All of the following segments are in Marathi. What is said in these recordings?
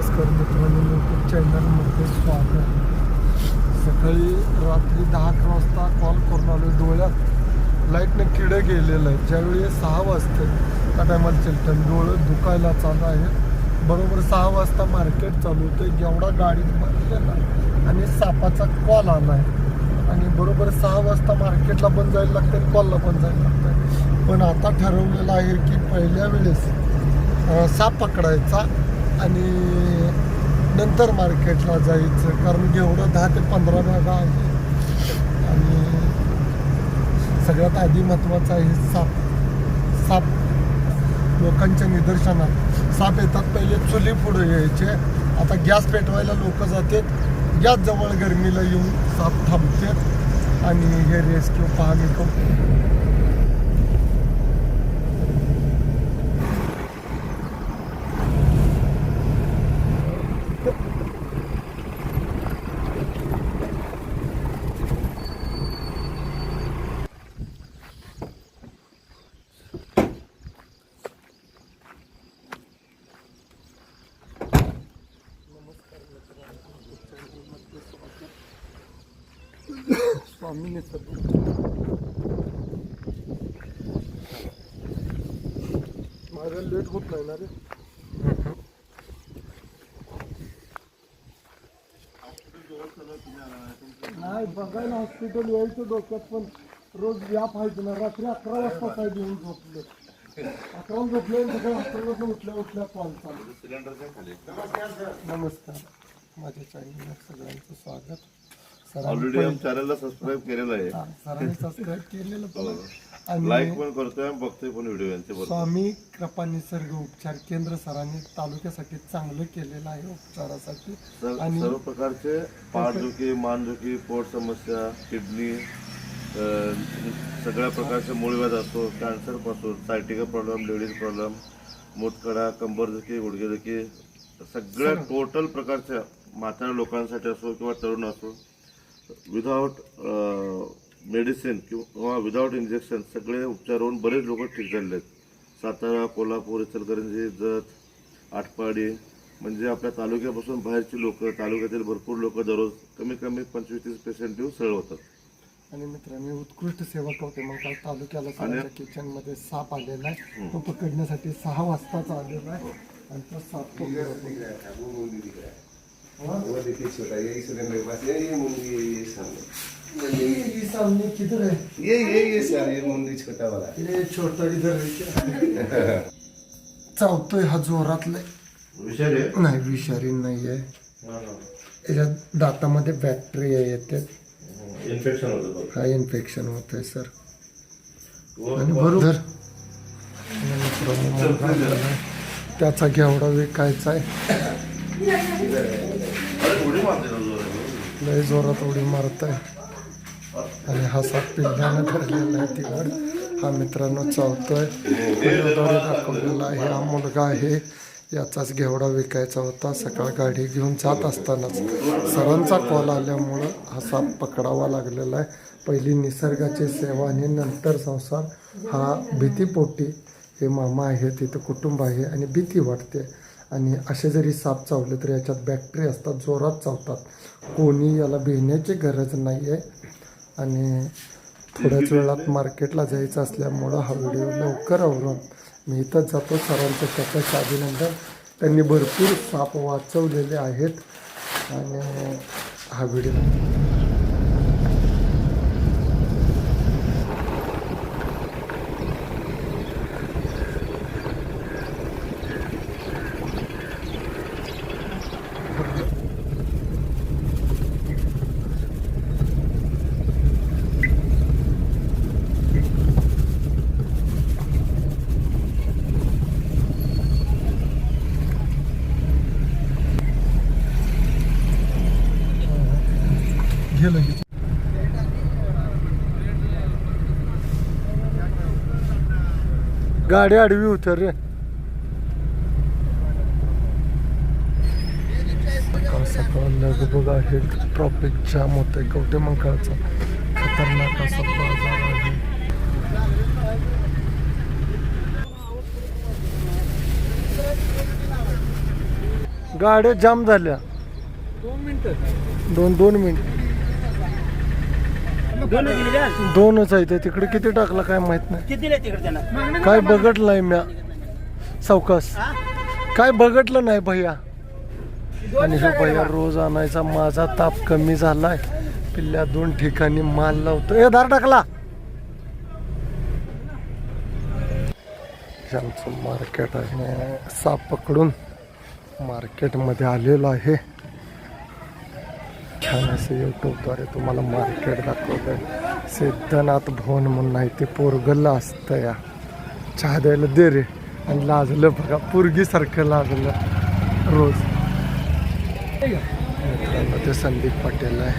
नमस्कार मित्रांनो यूट्यूब चॅनलमध्ये स्वागत. सकाळी रात्री दहा अकरा वाजता कॉल करून आलो. डोळ्यात लाईटनं किडे गेलेलं आहे. ज्यावेळी सहा वाजते त्या टायमाला चिलटण डोळं दुखायला चालू आहे बरोबर सहा वाजता मार्केट चालू होतं. एवढा गाडीत भरलेला आणि सापाचा कॉल आला आहे. आणि बरोबर सहा वाजता मार्केटला पण जायला लागतं आणि कॉलला पण जायला लागतं पण आता ठरवलेलं आहे की पहिल्या वेळेस साप पकडायचा. आणि नंतर मार्केटला जायचं कारण एवढं दहा ते पंधरा जागा आहे. आणि सगळ्यात आधी महत्त्वाचं आहे साप. साप लोकांच्या निदर्शनात. साप येतात पहिले चुली पुढे यायचे आता गॅस पेटवायला लोक जातात. गॅस जवळ गरमीला येऊन साप थांबतात. आणि हे रेस्क्यू पाहणी करतो स्वामीने सर माझं लेट होत नाही ना रे नाही बघायला हॉस्पिटल यायचं डोक्यात पण रोज व्याप व्हायचं ना रात्री अकरा वाजता साहेब येऊन झोपले अकरा झोपले आणि सकाळी हॉस्पिटल उठल्या उठल्या कॉल चालू नमस्कार माझ्या चॅनलवर सगळ्यांचं स्वागत ऑलरेडी आमच्या चॅनलला सबस्क्राईब केलेलं आहे. हा, सरांनी सबस्क्राईब केलेलं पण लाईक पण करतोय बघतोय पण व्हिडिओ यांचे बरोबर स्वामी कृपा निसर्ग उपचार केंद्र सरांनी तालुक्यासाठी चांगलं केलेलं आहे उपचारासाठी. सर्व आणि सर्व प्रकारचे पाठदुखी मानदुखी पोट समस्या किडनी अं, सगळ्या प्रकारचे मूळव्याध असतो कॅन्सरपासून सायटिका प्रॉब्लेम लेडीज प्रॉब्लेम मुतखडा कंबरदुखी गुडघेदुखी सगळ्या टोटल प्रकारच्या म्हाताऱ्या लोकांसाठी असो किंवा तरुण असो विदाउट मेडिसिन किंवा विदाउट इंजेक्शन सगळे उपचार होऊन बरेच लोक ठीक झालेले आहेत. सातारा कोल्हापूर इचलकरंजी जत आटपाडी म्हणजे आपल्या तालुक्यापासून बाहेरची लोक तालुक्यातील भरपूर लोक दररोज कमी कमी पंचवीस तीस पेशंट येऊन सरळ होतात. आणि मित्रांनी उत्कृष्ट सेवा करते मग काल तालुक्याला किचनमध्ये साप आलेला आहे. तो पकडण्यासाठी सहा वाजताच आलेला आहे. आणि तो साप छोटा यही मेरे पास है ये मुंडी ये सामने ये सामने किधर है ये ये ये सर ये मुंडी छोटा वाला ये छोटा इधर है क्या? चावतोय हा जोरातलाय विषय रे नाही विषारी नाही आहे याच्यात दातामध्ये बॅक्टेरिया येते. इन्फेक्शन होतं हा इन्फेक्शन होत आहे सर आणि बरोबर. त्याचा घेवडा विकायचा आहे? लय जोरात उडी मारत आहे आणि हा साप पिल्ल्यानं ठरलेला आहे तिकडं. हा मित्रांनो चावतोय. व्हिडिओद्वारे दाखवलेला आहे हा मुलगा आहे. याचाच घेवडा विकायचा होता. सकाळ गाडी घेऊन जात असतानाच सरांचा कॉल आल्यामुळं हा साप पकडावा लागलेला आहे. पहिली निसर्गाची सेवा आणि नंतर संसार. हा भीतीपोटी हे मामा आहे तिथं कुटुंब आहे आणि भीती वाटते. आणि असे जरी साप चावले तर याच्यात बॅक्टेरिया असतात जोरात चावतात. कोणी याला भिण्याची गरज नाही आहे आणि थोड्याच वेळात मार्केटला जायचं असल्यामुळं हा व्हिडिओ लवकर आवरून मी इथंच जातो. सरांचं त्याचं अभिनंदन. त्यांनी भरपूर साप वाचवलेले आहेत. आणि हा व्हिडिओ गेलं की. गाडी आडवी उतर रे. सकाळ सकाळ लगबग आहे. ट्रॉफिक जाम होतंय कवटे मंकाळचा खतरनाक असा बाजार आहे. गाड्या जाम झाल्या. दोन मिनिटं. दोन दोन मिनिट. दोनच आहे तिकडे किती टाकला काय माहीत नाही. किती दिले तिकडे त्यांना? काय बघितलं म्या. सावकाश. काय बघितलं नाही भैया. आणि हे भैया रोज आणायचा माझा ताप कमी झालाय. पिल्ल्या दोन ठिकाणी माल लावतो. ए दार टाकला. आमचं मार्केट आहे साप पकडून मार्केटमध्ये आलेलो आहे. छान असं युट्यूबद्वारे तुम्हाला मार्केट दाखवत आहे सिद्धनाथ भवन म्हणून आहे ते पोरगल्ला असतं या. चहा द्यायला दे रे. आणि लाजलं बघा पोरगीसारखं लाजलं. रोज. मित्रांनो ते संदीप पटेल आहे.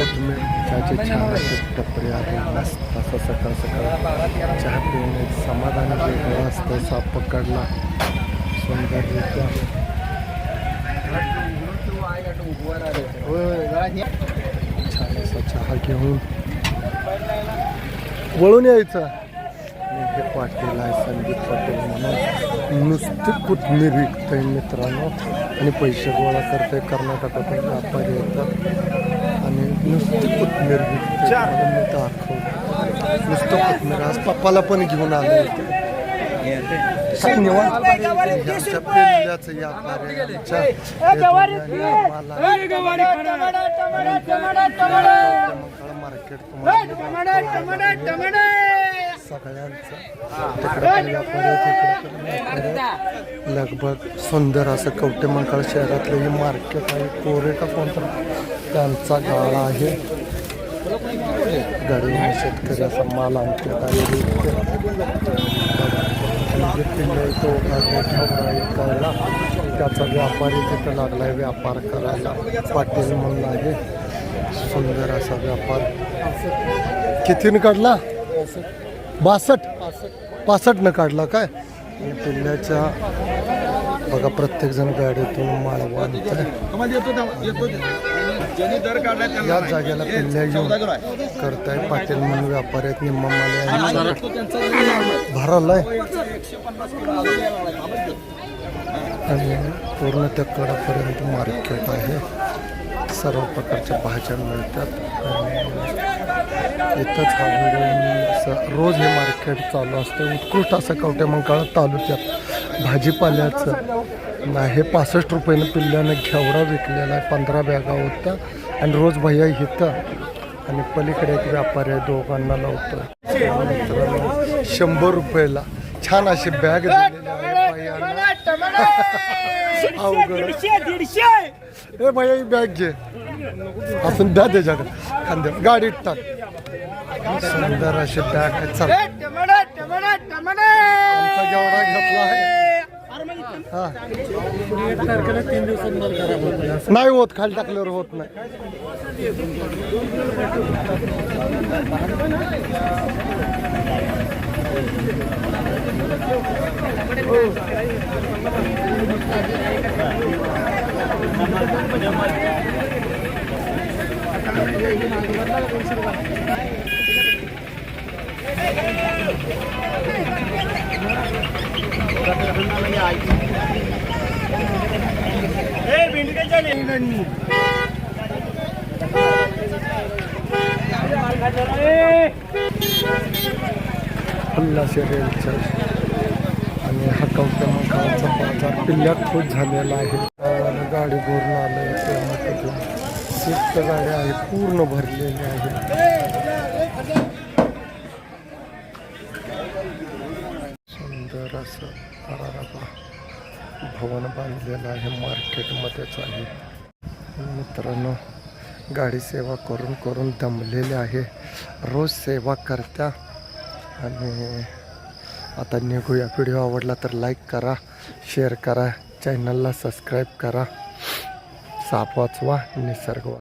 तुम्ही त्याचे छान असे टपरे आहे मस्त असं सकाळ सकाळ चहा पिणे समाधान वेगळं असतं साप पकडला. सुंदररित्या छान चहा घेऊन वळून यायचा. हे पाटील आहे संदीप पाटील म्हणून नुसती कोथमीर विकतंय मित्रांनो. आणि पैसे गोळा करते कर्नाटकातून व्यापारी येतात. आणि नुसती कोथमीर विकते मला मी दाखवतो. नुसतं कोथमीर आज पप्पाला पण घेऊन आले होते. आमच्या आहे, आमच्या सगळ्यांचं. लगभग सुंदर असं कवटे मंकाळ शहरातलं हे मार्केट आहे. कोरे का कोणता त्यांचा गाळा आहे. शेतकरी असा माल आणतात आणि विकतात. तो घेवडा त्याचा व्यापारी तिथं लागला आहे व्यापार करायला. पाटील म्हणून आहे. सुंदर असा व्यापार. कितीनं काढला? बासष्ट. पासष्टनं काढला काय? आणि पिल्ल्याच्या बघा प्रत्येकजण गाडीतून माळवा याच जागेला पिल्ल्या घेऊन करताय पाटील म्हणून व्यापारी आहेत निम्मा माल भरालाय. आणि पूर्ण त्या कडापर्यंत मार्केट आहे. सर्व प्रकारच्या भाज्या मिळतात. आणि इथंच हा व्हिडिओ रोज हे मार्केट चालू असतं. उत्कृष्ट असं कवटे मंकाळा तालुक्यात भाजीपाल्याचं ना हे पासष्ट रुपयानं पिल्ल्यानं घेवडा विकलेला आहे पंधरा बॅगा होत्या. आणि रोज भैया घेतं आणि पलीकडे एक व्यापारी आहे दोघांना लावतो शंभर रुपयाला. छान अशी बॅग दिलेली आहे भैया ही बॅग घे. आपण द्या त्याच्याकडे. खांद्या. गाडीत टाक. सुंदर अशी बॅग आहे. चल. आमचा घेवडा घेतला आहे. नाही होत खाली टाकल्यावर होत नाही. भेंडीच्या रेलच्या आणि हा कवट्या बाजार पिल्ल्यात खूप झालेला आहे. गाडी भरून आलं त्यामध्ये स्विफ्ट गाड्या आहे पूर्ण भरलेल्या आहेत. सुंदर असं भवन बांधलेलं आहे. मार्केटमध्येच आहे मित्रांनो गाडी सेवा करून करून दमलेले आहे. रोज सेवा करत्या. आणि आता निघूया. व्हिडिओ आवडला तर लाईक करा शेअर करा चॅनलला सबस्क्राईब करा. साप वाचवा निसर्ग